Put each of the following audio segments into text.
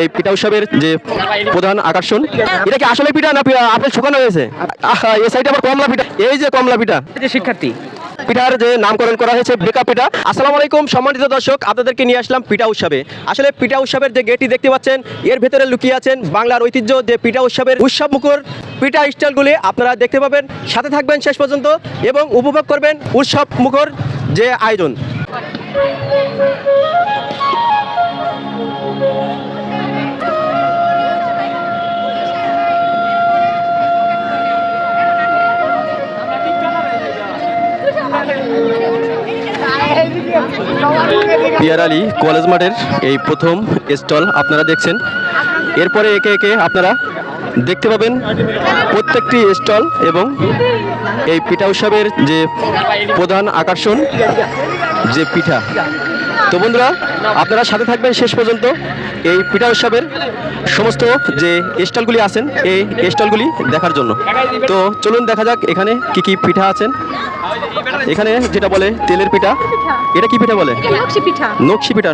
এই পিঠা উৎসবের যে প্রধান আকর্ষণ এটা কি আসলে পিঠা না আপনার শুকানো হয়েছে? এই সাইডে আবার কমলা পিঠা এই যে কমলা পিঠা যে শিক্ষার্থী। পিঠার যে নামকরণ করা হয়েছে বেকা পিঠা আসসালামু আলাইকুম সম্মানিত দর্শক আপনাদেরকে নিয়ে আসলাম পিঠা উৎসবে আসলে পিঠা উৎসবের যে গেটটি দেখতে পাচ্ছেন এর ভেতরে লুকিয়ে আছেন বাংলার ঐতিহ্য যে পিঠা উৎসবের উৎসব মুখর পিঠা স্টাইলগুলি আপনারা দেখতে পাবেন সাথে থাকবেন শেষ পর্যন্ত এবং উপভোগ করবেন উৎসব মুখর যে আয়োজন। পিয়ার আলী কলেজ মাঠের এই প্রথম স্টল আপনারা দেখছেন। এরপরে একে একে আপনারা দেখতে পাবেন প্রত্যেকটি স্টল এবং এই পিঠা উৎসবের যে প্রধান আকর্ষণ, যে পিঠা। তো বন্ধুরা আপনারা সাথে থাকবেন শেষ পর্যন্ত। এই পিঠা উৎসবের সমস্ত যে স্টলগুলি আছেন এই স্টলগুলি দেখার জন্য। তো চলুন দেখা যাক এখানে কি কি পিঠা আছেন। এখানে যেটা বলে তেলের পিঠা এটা কি পিঠা বলে? নকশি পিঠা।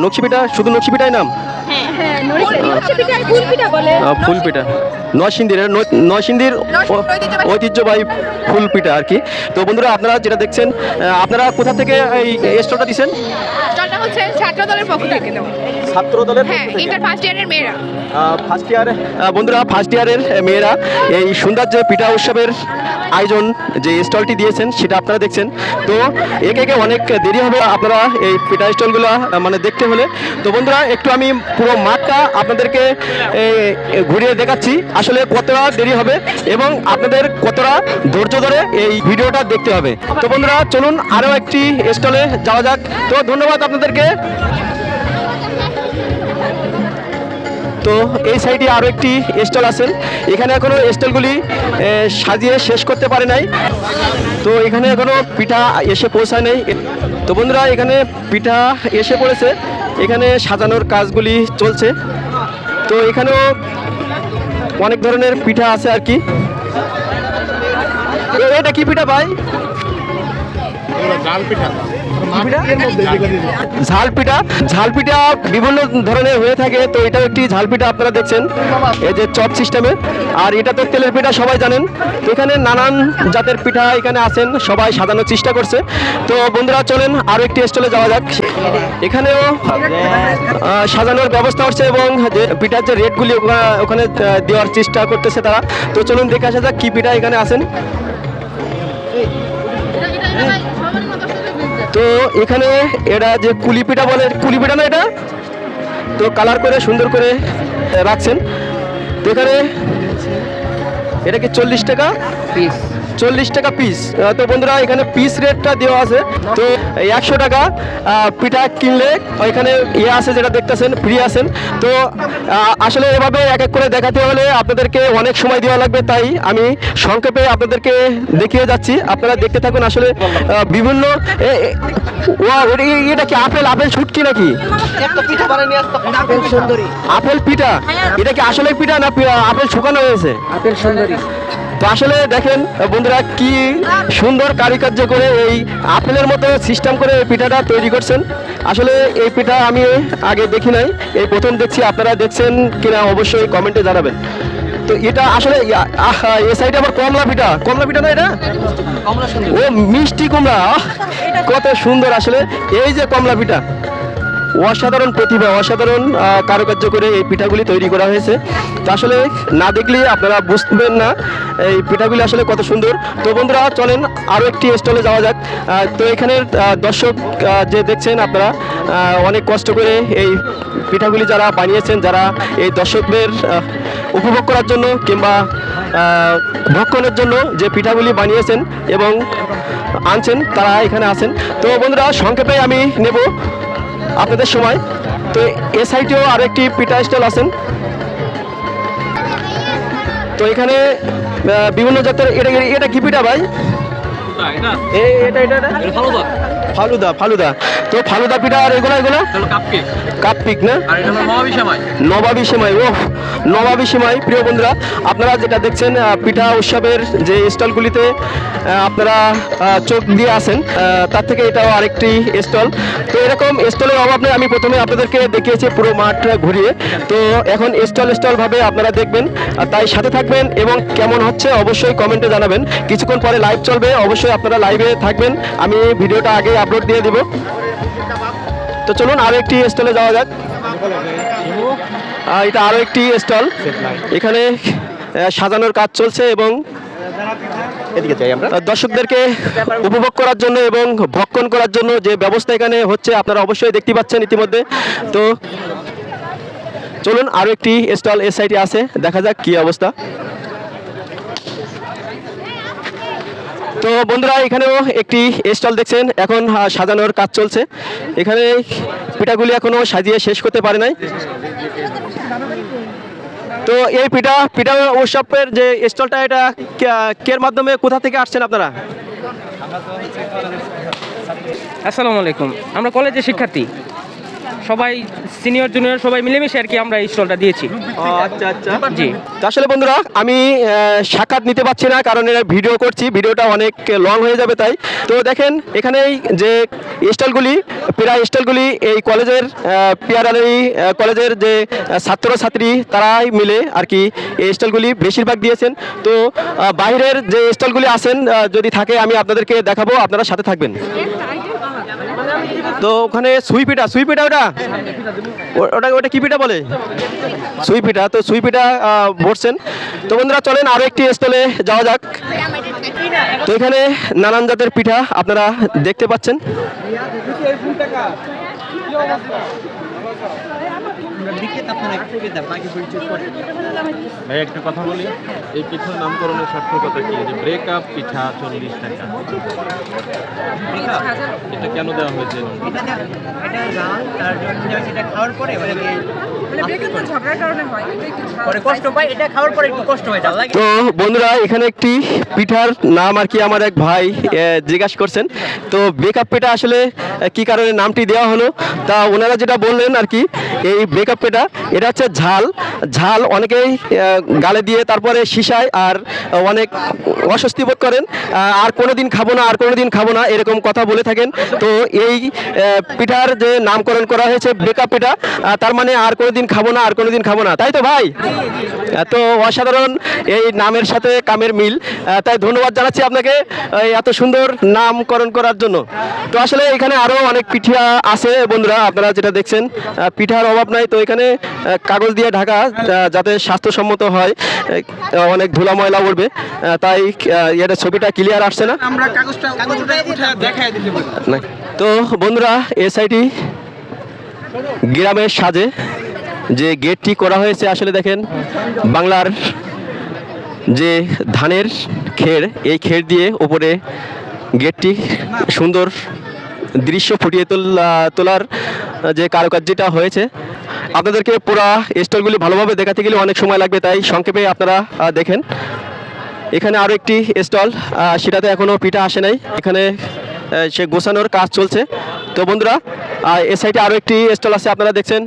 নকশি পিঠা শুধু নকশি পিঠাই নাম? হ্যাঁ হ্যাঁ পিঠা ফুল পিঠা। নয়সিন্দির নয়সিন্দির ঐতিহ্যবাহী ফুল পিঠা আর কি। তো বন্ধুরা আপনারা যেটা দেখছেন আপনারা কোথা থেকে এই স্টলটা দিচ্ছেন পক্ষ থেকে দেবো ছাত্র দলের হ্যাঁ ইন্টার ফার্স্ট ইয়ারের মেয়েরা। ফার্স্ট ইয়ার বন্ধুরা ফার্স্ট ইয়ারের মেয়েরা এই সুন্দর যে পিঠা উৎসবের আয়োজন যে স্টলটি দিয়েছেন সেটা আপনারা দেখছেন। তো একে একে অনেক দেরি হবে আপনারা এই পিঠা স্টলগুলো মানে দেখতে হলে। তো বন্ধুরা একটু আমি পুরো মাঠটা আপনাদেরকে ঘুরিয়ে দেখাচ্ছি। আসলে কতটা দেরি হবে এবং আপনাদের কতটা ধৈর্য ধরে এই ভিডিওটা দেখতে হবে। তো বন্ধুরা চলুন আরও একটি স্টলে যাওয়া যাক। তো ধন্যবাদ আপনাদেরকে। তো এই সাইডে আরও একটি স্টল আছেন এখানে এখনও স্টলগুলি সাজিয়ে শেষ করতে পারে নাই। তো এখানে এখনও পিঠা এসে পৌঁছায় নাই। তো বন্ধুরা, এখানে পিঠা এসে পড়েছে। এখানে সাজানোর কাজগুলি চলছে। তো এখানেও অনেক ধরনের পিঠা আছে আর কি। এটা কি পিঠা ভাই? পিঠা। ঝাল পিঠা বিভিন্ন ধরনের হয়ে থাকে তো এটাও একটি ঝাল পিঠা আপনারা দেখছেন এই যে চপ সিস্টেমে আর এটা তো তেলের পিঠা সবাই জানেন তো এখানে নানান জাতের পিঠা এখানে আছেন সবাই সাজানোর চেষ্টা করছে তো বন্ধুরা চলেন আরও একটি স্টলে যাওয়া যাক এখানেও সাজানোর ব্যবস্থা হচ্ছে এবং যে পিঠার যে রেটগুলি ওখানে দেওয়ার চেষ্টা করতেছে তারা তো চলুন দেখে আসা যাক কী পিঠা এখানে আছেন তো এখানে এটা যে কুলি পিঠা বলে কুলি পিঠা না এটা? তো কালার করে, সুন্দর করে রাখছেন। তো এখানে, এটা কি চল্লিশ টাকা? পিস চল্লিশ টাকা পিস তো বন্ধুরা এখানে পিস রেটটা দেওয়া আছে। তো একশো টাকা পিঠা কিনলে এখানে ইয়ে আছে যেটা দেখতেছেন ফ্রি আছেন। তো আসলে এভাবে এক এক করে দেখাতে হলে আপনাদেরকে অনেক সময় দেওয়া লাগবে তাই আমি সংক্ষেপে আপনাদেরকে দেখিয়ে যাচ্ছি। আপনারা দেখতে থাকুন আসলে বিভিন্ন এটা- কি আপেল আপেল ছুটকি নাকি? আপেল পিঠা। এটা কি আসলে পিঠা না আপেল শুকানো হয়েছে? আপেল সুন্দরী। তো আসলে দেখেন বন্ধুরা কি সুন্দর কারিকার্য করে এই আপেলের মতো সিস্টেম করে এই পিঠাটা তৈরি করছেন। আসলে এই পিঠা আমি আগে দেখি নাই এই প্রথম দেখছি আপনারা দেখছেন কিনা অবশ্যই কমেন্টে জানাবেন। তো এটা আসলে এ সাইডে আবার কমলা পিঠা কমলা পিঠা না এটা? ও মিষ্টি কুমড়া কত সুন্দর আসলে। এই যে কমলা পিঠা। অসাধারণ প্রতিভা, অসাধারণ কারুকার্য করে এই পিঠাগুলি তৈরি করা হয়েছে। আসলে না দেখলে আপনারা বুঝবেন না এই পিঠাগুলি আসলে কত সুন্দর। তো বন্ধুরা, চলেন আরও একটি স্টলে যাওয়া যাক। তো এখানের দর্শক যে দেখছেন আপনারা অনেক কষ্ট করে এই পিঠাগুলি যারা বানিয়েছেন, যারা এই দর্শকদের উপভোগ করার জন্য কিংবা ভক্ষণের জন্য যে পিঠাগুলি বানিয়েছেন এবং আনছেন, তারা এখানে আছেন। তো বন্ধুরা, সংক্ষেপে আমি নেব। আপনাদের সময়। তো এ সাইডেও আরেকটি পিঠা স্টল আছেন। তো এখানে বিভিন্ন জাতের এটা এটা কি পিঠা ভাই? এটা এটা এটা ফালুদা ফালুদা। তো ফালুদা পিঠা আর এগুলো এগুলো? হলো কাপকেক কাপ পিক না? নবাবী সেমাই। ও নবাবী সেমাই প্রিয় বন্ধুরা আপনারা যেটা দেখছেন পিঠা উৎসবের যে স্টলগুলিতে আপনারা চোখ দিয়ে আসেন তার থেকে এটাও আরেকটি স্টল। তো এরকম স্টলের অভাব নেই আমি প্রথমে আপনাদেরকে দেখিয়েছি পুরো মাঠ ঘুরিয়ে। তো এখন স্টল স্টল ভাবে আপনারা দেখবেন তাই সাথে থাকবেন এবং কেমন হচ্ছে অবশ্যই কমেন্টে জানাবেন। কিছুক্ষণ পরে লাইভ চলবে অবশ্যই আপনারা লাইভে থাকবেন। আমি ভিডিওটা আগে আপলোড দিয়ে দিব। তো চলুন আরও একটি স্টলে যাওয়া যাক। এটা আরও একটি স্টল এখানে সাজানোর কাজ চলছে এবং দর্শকদেরকে উপভোগ করার জন্য এবং ভক্ষণ করার জন্য যে ব্যবস্থা এখানে হচ্ছে আপনারা অবশ্যই দেখতে পাচ্ছেন ইতিমধ্যে। তো চলুন আরও একটি স্টল এস সাইডে আছে দেখা যাক কি অবস্থা। তো বন্ধুরা, এখানেও একটি স্টল দেখছেন। এখন সাজানোর কাজ চলছে। এখানে পিঠাগুলি এখনও সাজিয়ে শেষ করতে পারে নাই। তো এই পিঠা পিঠা উৎসবের যে স্টলটা, এটা কের মাধ্যমে, কোথা থেকে আসছেন আপনারা? আসসালামু আলাইকুম। আমরা কলেজের শিক্ষার্থী। সবাই সিনিয়র জুনিয়র সবাই মিলেমিশে আর কি আমরা এই স্টলটা দিয়েছি। আচ্ছা আচ্ছা। জি। তো আসলে বন্ধুরা আমি সাক্ষাৎ নিতে পারছি না কারণ এর ভিডিও করছি ভিডিওটা অনেক লং হয়ে যাবে তাই। তো দেখেন এখানেই যে স্টলগুলি প্রায় স্টলগুলি এই কলেজের পিয়ার আলী কলেজের যে ছাত্র ছাত্রী তারাই মিলে আর কি এই স্টলগুলি বেশিরভাগ দিয়েছেন। তো বাইরের যে স্টলগুলি আছেন যদি থাকে আমি আপনাদেরকে দেখাবো আপনারা সাথে থাকবেন। তো ওখানে সুই পিঠা সুই পিঠা ওটা? ওটা ওটা কি পিঠা বলে? সুই পিঠা, তো সুই পিঠা বসছেন। তো বন্ধুরা, চলেন আরও একটি স্থলে যাওয়া যাক। তো এখানে নানান জাতের পিঠা আপনারা দেখতে পাচ্ছেন। ভাই একটা কথা বলি। এই পিঠার নামকরণের সার্থকতা কি? যে ব্রেকআপ পিঠা চল্লিশ টাকা। এটা কেন দেওয়া হয়েছে? এটা জাল তার জন্য এটা খাওয়ার পরে মানে পরে কষ্ট পায় এটা খাওয়ার পরে একটু কষ্ট হয় জাল লাগে তো বন্ধুরা এখানে একটি পিঠার নাম আর কি আমার এক ভাই জিজ্ঞাসা করছেন। তো বেকআপ পিঠা আসলে কি কারণে নামটি দেওয়া হলো? তা ওনারা যেটা বললেন আর কি এই বেকআপ পিঠা এটা হচ্ছে ঝাল। ঝাল অনেকেই গালে দিয়ে তারপরে সিসায় আর অনেক অস্বস্তি বোধ করেন। আর কোনোদিন খাব না আর কোনোদিন খাব না এরকম কথা বলে থাকেন। তো এই পিঠার যে নামকরণ করা হয়েছে বেকআপ পিঠা আহ, তার মানে আর কোনোদিন খাব না আর কোনোদিন খাব না। তাই তো ভাই? এত অসাধারণ এই নামের সাথে কামের মিল। তাই ধন্যবাদ জানাচ্ছি আপনাকে এত সুন্দর নামকরণ করার জন্য। তো আসলে এখানে আরও অনেক পিঠা আছে বন্ধুরা আপনারা যেটা দেখছেন। পিঠার অভাব নাই। তো এখানে কাগজ দিয়ে ঢাকা যাতে স্বাস্থ্যসম্মত হয় অনেক ধুলা ময়লা উঠবে তাই এটা ছবিটা ক্লিয়ার আসছে না। তো বন্ধুরা এসআইটি গ্রামের সাজে। যে গেটটি করা হয়েছে আসলে দেখেন, বাংলার যে ধানের খের, এই খের দিয়ে উপরে গেটটি সুন্দর দৃশ্য ফুটিয়ে তোলা, তোলার যে কারুকার্যটা হয়েছে। আপনাদেরকে পুরা স্টলগুলি ভালোভাবে দেখাতে গেলে অনেক সময় লাগবে, তাই সংক্ষেপে আপনারা দেখেন। এখানে আরও একটি স্টল সেটাতে এখনও পিঠা আসে নাই। এখানে সে গোছানোর কাজ চলছে। তো বন্ধুরা এ সাইডে আরও একটি স্টল আছে আপনারা দেখছেন।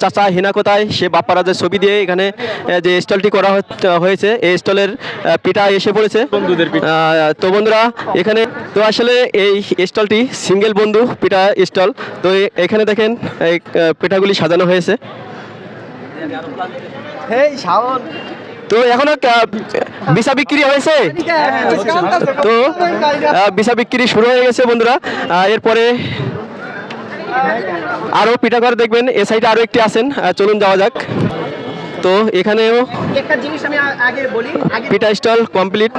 চাচা হিনা কোথায় সে বাপ্পারাজের ছবি দিয়ে এখানে যে স্টলটি করা হচ্ছে- হয়েছে এই স্টলের পিঠা এসে পড়েছে। বন্ধুদের পিঠা। তো বন্ধুরা এখানে তো আসলে এই স্টলটি সিঙ্গেল বন্ধু পিঠা স্টল। তো এখানে দেখেন এই পিঠাগুলি সাজানো হয়েছে। হেই শাওন। তো এখনও বিষা বিক্রি হয়েছে? তো বিষা বিক্রি শুরু হয়ে গেছে বন্ধুরা। এরপরে আরও পিঠাঘর দেখবেন, এ সাইডে আরও একটি আছেন চলুন যাওয়া যাক। তো এখানেও একটা জিনিস আমি আগে বলি আগে পিঠা স্টল কমপ্লিট।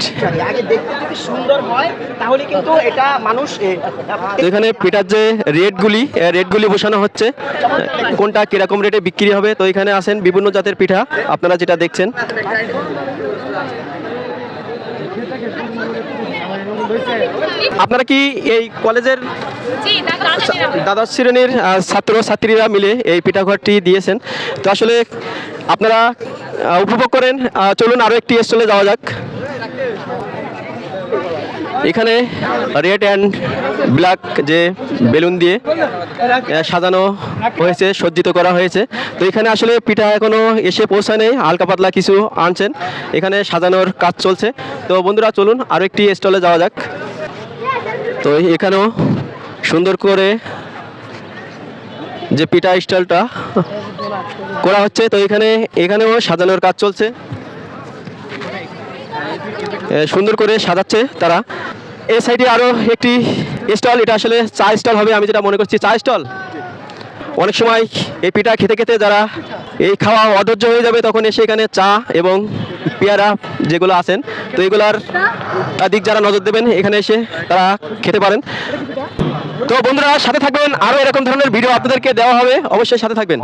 আগে দেখতে যদি সুন্দর হয় তাহলে কিন্তু এটা মানুষ তো এখানে পিঠার যে রেটগুলি রেটগুলি বসানো হচ্ছে কোনটা কীরকম রেটে বিক্রি হবে তো এখানে আসেন বিভিন্ন জাতের পিঠা আপনারা যেটা দেখছেন। আপনারা কি এই কলেজের নিরাপদ। দ্বাদশ শ্রেণির ছাত্র ছাত্রীরা মিলে এই পিঠাঘরটি দিয়েছেন। তো আসলে আপনারা উপভোগ করেন। চলুন আরও একটি স্টলে যাওয়া যাক। এখানে রেড অ্যান্ড ব্ল্যাক যে বেলুন দিয়ে সাজানো হয়েছে সজ্জিত করা হয়েছে। তো এখানে আসলে পিঠা এখনও এসে পৌঁছায় নেই। হালকা পাতলা কিছু আনছেন। এখানে সাজানোর কাজ চলছে। তো বন্ধুরা চলুন আরও একটি স্টলে যাওয়া যাক। তো এখানেও সুন্দর করে যে পিঠা স্টলটা করা হচ্ছে, তো এখানে, এখানেও সাজানোর কাজ চলছে। সুন্দর করে সাজাচ্ছে তারা। এই সাইডে আরও একটি স্টল, এটা আসলে চা স্টল হবে, আমি যেটা মনে করছি, চা স্টল? অনেক সময় এই পিঠা খেতে খেতে যারা এই খাওয়া অধৈর্য হয়ে যাবে তখন এসে এখানে চা এবং পেয়ারা যেগুলো আছেন, তো এগুলার দিক যারা নজর দেবেন, এখানে এসে তারা খেতে পারেন। তো বন্ধুরা, সাথে থাকবেন। আরও এরকম ধরনের ভিডিও আপনাদেরকে দেওয়া হবে। অবশ্যই সাথে থাকবেন।